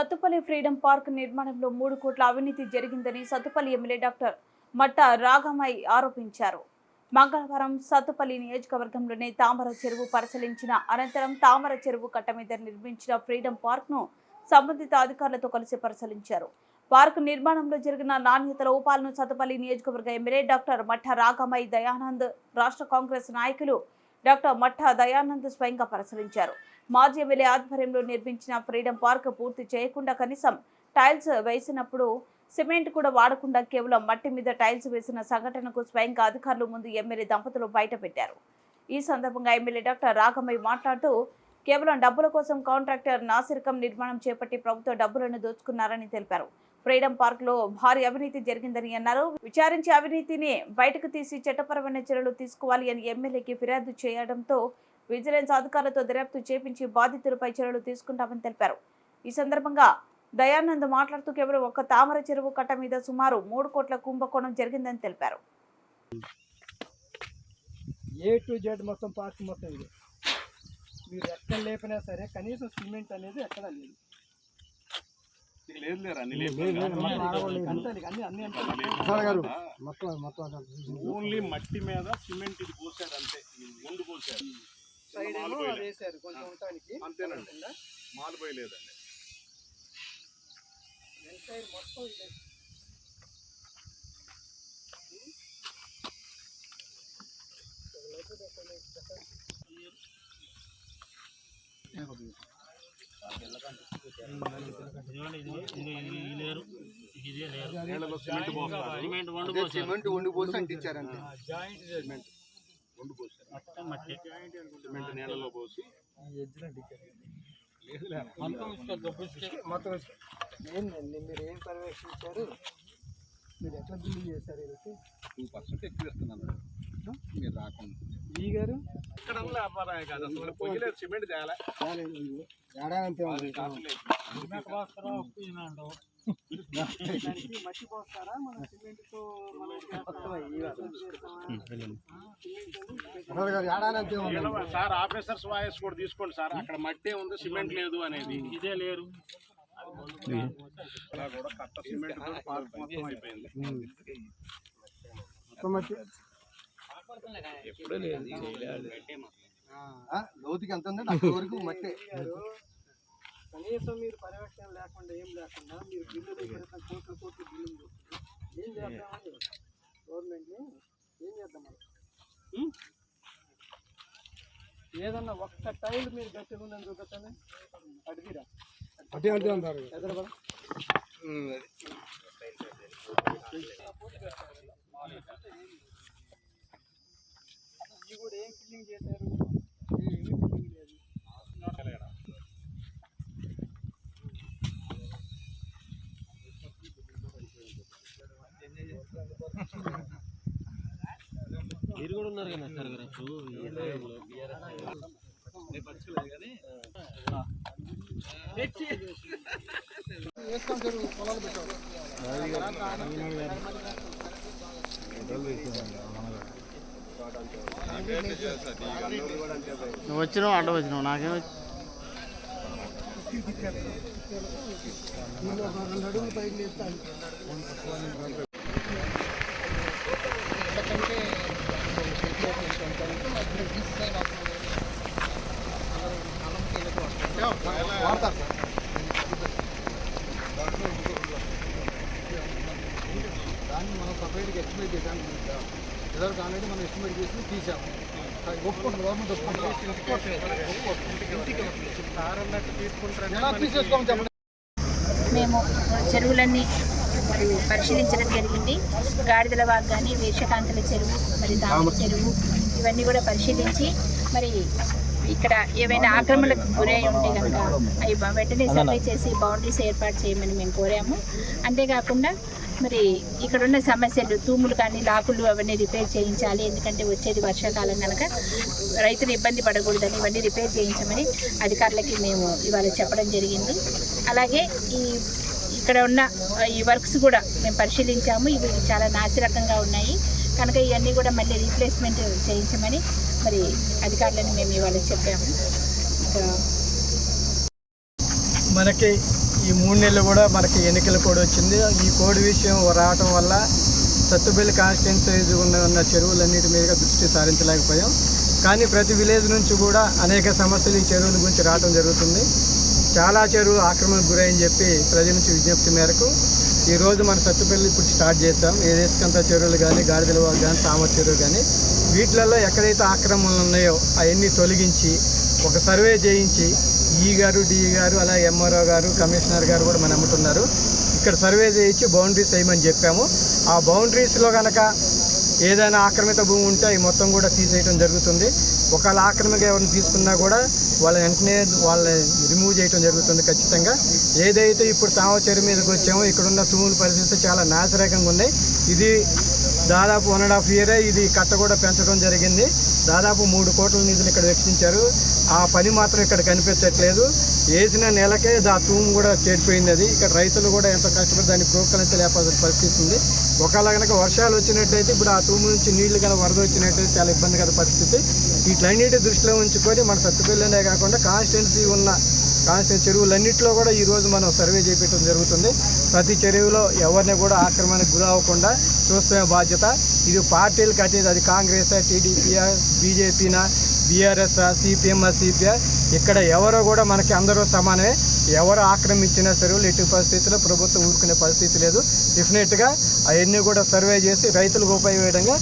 Sathupalli freedom park నిర్మాణంలో మూడు కోట్ల అవినీతి జరిగిందని సత్తుపల్లి ఎమ్మెల్యే డాక్టర్ మట్ట రాగమై ఆరోపించారు. మంగళవారం సత్తుపల్లి నియోజకవర్గంలోని తామర చెరువు పరిశీలించిన అనంతరం తామర చెరువు కట్ట మీద నిర్మించిన ఫ్రీడమ్ పార్క్ను సంబంధిత అధికారులతో కలిసి పరిశీలించారు. పార్క్ నిర్మాణంలో జరిగిన నాణ్యత లోపాలను సత్తుపల్లి నియోజకవర్గ ఎమ్మెల్యే డాక్టర్ మట్ట రాగమై దయానంద్ రాష్ట్ర కాంగ్రెస్ నాయకులు డాక్టర్ మట్ట దయానంద్ స్వయంగా పరిశీలించారు. మాజీ ఎమ్మెల్యే ఆధ్వర్యంలో నిర్మించిన ఫ్రీడమ్ పార్క్ పూర్తి చేయకుండా కనీసం టైల్స్ వేసినప్పుడు సిమెంట్ కూడా వాడకుండా కేవలం మట్టి మీద టైల్స్ వేసిన సంఘటనకు స్వయంగా అధికారులు ముందు ఎమ్మెల్యే దంపతులు బయటపెట్టారు. ఈ సందర్భంగా ఎమ్మెల్యే డాక్టర్ రాఘమయ్య మాట్లాడుతూ కేవలం డబ్బుల కోసం కాంట్రాక్టర్ నాసిరకం నిర్మాణం చేపట్టి ప్రభుత్వ డబ్బులను దోచుకున్నారని తెలిపారు. ఫ్రీడమ్ పార్క్లో భారీ అవినీతి జరిగిందని అన్నారు. విచారించి అవినీతిని బయటకు తీసి చట్టపరమైన చర్యలు తీసుకోవాలి అని ఎమ్మెల్యేకి ఫిర్యాదు చేయడంతో విజిలెన్స్ అధికారులతో దర్యాప్తు చేపించి బాధితులపై చర్యలు తీసుకుంటామని తెలిపారు. ఈ సందర్భంగా దయానంద్ మాట్లాడుతూ కేవలం ఒక్క తామర చెరువు కట్ట మీద సుమారు మూడు కోట్ల కుంభకోణం జరిగిందని తెలిపారు. ఏ టు జెడ్ మొత్తం పార్క్ మొత్తం ఇది. మీరు ఎక్కడ లేపినా సరే కనీసం సిమెంట్ అనేది ఎక్కడ లేదు. ఓన్లీ మట్టి మీద సిమెంట్ ఇది పోసారు అంతే. ముందు పోసారు. సైడ్ ఏమో. వేసారు కొంచెం ఉండటానికి. అంతేనండి. మాలు పోయలేదండి సైడ్ మొత్తం ఇదే. నీళ్ళలో సిమెంట్ సిమెంట్ వండి పోసి అంటించారంటే ముందు పోసారు. సిమెంట్ నీళ్ళలో పోసి. మొత్తం మీరు ఏం పర్యవేక్షించారు? మీరు ఎట్లా బిల్లు చేశారు టూ పర్సెంట్ ఎక్కువ ఇస్తున్నాను. మీరు రాకుండా. ఈ గారు? ఇక్కడ వ్యాపారం కాదు అసలు. పొయ్యలేదు సిమెంట్ లేదు. దానికి మట్టి పోస్తారా? మన సిమెంట్తో ఏడవ- సార్ ఆఫీసర్స్ వాయిస్ కూడా తీసుకోండి సార్. అక్కడ మట్టే ఉంది సిమెంట్ లేదు అనేది. ఇదే లేరు. అలా కూడా కట్ట సిమెంట్ తోటి పార్క్ మొత్తం అయిపోయింది. ఎప్పుడూ లేదు లోతుకి ఎంత ఉందంటే అక్కడి వరకు మట్టే. కనీసం మీరు పర్యవేక్షణ లేకుండా ఏం లేకుండా మీరు బిల్లులు కోట్లు కోట్లు బిల్లులు చేస్తున్నారు. ఏం చేద్దామని గవర్నమెంట్ని ఏం చేద్దాం మనం? ఏదన్నా ఒక్క టైల్ మీరు గట్టిగా ఉందని చూపెట్టండి అడిగిరా ఎదురు ఇది కూడా ఏం ఫిల్లింగ్ చేశారు ఏమీ ఫిల్లింగ్ లేదు మీరు కూడా ఉన్నారు కదా సార్ గారు అప్పుడు నువ్వు వచ్చినావు? అడ్డం వచ్చినావు? నాకేం వచ్చి- దాన్ని మనం సపరేట్గా ఎస్టిమేట్ చేశాను ఇదివరకు ఆల్రెడీ మనం ఎస్టిమేట్ చేసి తీసాము ఒప్పుకుంటాం గవర్నమెంట్ ఒప్పుకుంటాం మేము చెరువులన్నీ మరియు పరిశీలించడం జరిగింది. గాడిదల వాగ్ కానీ వేషకాంతల చెరువు మరి దామ చెరువు ఇవన్నీ కూడా పరిశీలించి మరి ఇక్కడ ఏవైనా ఆక్రమణలకు గురై ఉంటే కనుక అవి వెంటనే సర్వే చేసి బౌండరీస్ ఏర్పాటు చేయమని మేము కోరాము. అంతేకాకుండా మరి ఇక్కడ ఉన్న సమస్యలు తూములు కానీ లాకులు అవన్నీ రిపేర్ చేయించాలి. ఎందుకంటే వచ్చేది వర్షాకాలం కనుక రైతులు ఇబ్బంది పడకూడదని ఇవన్నీ రిపేర్ చేయించమని అధికారులకి మేము ఇవాళ చెప్పడం జరిగింది. అలాగే ఈ ఇక్కడ ఉన్న ఈ వర్క్స్ కూడా మేము పరిశీలించాము. ఇవి చాలా నాసిరకంగా ఉన్నాయి. కనుక ఇవన్నీ కూడా మళ్ళీ రీప్లేస్మెంట్ చేయించమని మరి అధికారులను మేము ఇవాళ చెప్పాము. ఇంకా మనకి ఈ మూడు నెలలు కూడా మనకి ఎన్నికల కోడ్ వచ్చింది. ఈ కోడ్ విషయం రావటం వల్ల సత్తుబెల్లి కాన్స్టిట్యున్సీ ఉన్న ఉన్న చెరువులన్నిటి మీద దృష్టి సారించలేకపోయాం. కానీ ప్రతి విలేజ్ నుంచి కూడా అనేక సమస్యలు ఈ చెరువుల గురించి రావడం జరుగుతుంది. చాలా చెరువులు ఆక్రమణకు గురని చెప్పి ప్రజల నుంచి విజ్ఞప్తి మేరకు ఈరోజు మన సత్తుపల్లి ఇప్పుడు స్టార్ట్ చేస్తాం ఏదేసుకంత చెరువులు కానీ గాడిదల వాగు కానీ తామర చెరువు కానీ వీటిలలో ఎక్కడైతే ఆక్రమణలు ఉన్నాయో అవన్నీ తొలగించి ఒక సర్వే చేయించి ఈ గారు డి గారు అలా ఎంఆర్ఓ గారు కమిషనర్ గారు కూడా మన అమ్ముతున్నారు. ఇక్కడ సర్వే చేయించి బౌండరీస్ వేయమని చెప్పాము. ఆ బౌండరీస్లో కనుక ఏదైనా ఆక్రమిత భూమి ఉంటే అవి మొత్తం కూడా తీసేయడం జరుగుతుంది. ఒకవేళ ఆక్రమిక ఎవరిని తీసుకున్నా కూడా వాళ్ళ వెంటనే వాళ్ళని రిమూవ్ చేయడం జరుగుతుంది ఖచ్చితంగా. ఏదైతే ఇప్పుడు తావ చెరువు మీదకి వచ్చామో ఇక్కడ ఉన్న పరిస్థితి చాలా నాశరకంగా ఉన్నాయి. ఇది దాదాపు వన్ అండ్ హాఫ్ ఇయరే ఇది కట్ట కూడా పెంచడం జరిగింది. దాదాపు మూడు కోట్ల నిధులు ఇక్కడ వెచ్చించారు. ఆ పని మాత్రం ఇక్కడ కనిపించట్లేదు. వేసిన నెలకే దా తూము కూడా చేరిపోయింది అది. ఇక్కడ రైతులు కూడా ఎంతో కష్టపడి దాన్ని ప్రోత్సహించలేకపోతే పరిస్థితి ఉంది. ఒకవేళ కనుక వర్షాలు వచ్చినట్టయితే ఇప్పుడు ఆ తూము నుంచి నీళ్ళు కనుక వరద వచ్చినట్టయితే చాలా ఇబ్బందికర పరిస్థితి. వీటిలన్నిటి దృష్టిలో ఉంచుకొని మన సత్తుపల్లినే కాకుండా కాన్స్టిట్యున్సీ ఉన్న కాల్సిన చెరువులన్నింటిలో కూడా ఈ రోజు మనం సర్వే చేపించడం జరుగుతుంది. ప్రతి చెరువులో ఎవరిని కూడా ఆక్రమణకు గురి అవ్వకుండా చూస్తున్న బాధ్యత. ఇది పార్టీలకు అతీత అది కాంగ్రెస్ టీడీపీయా బీజేపీనా బీఆర్ఎస్ సిపిఎం సిపిఐ ఇక్కడ ఎవరో కూడా మనకి అందరూ సమానమే. ఎవరు ఆక్రమించిన చెరువులు ఎట్టి పరిస్థితుల్లో ప్రభుత్వం ఊరుకునే పరిస్థితి లేదు. డెఫినెట్గా అవన్నీ కూడా సర్వే చేసి రైతులకు ఉపయోగపడంగా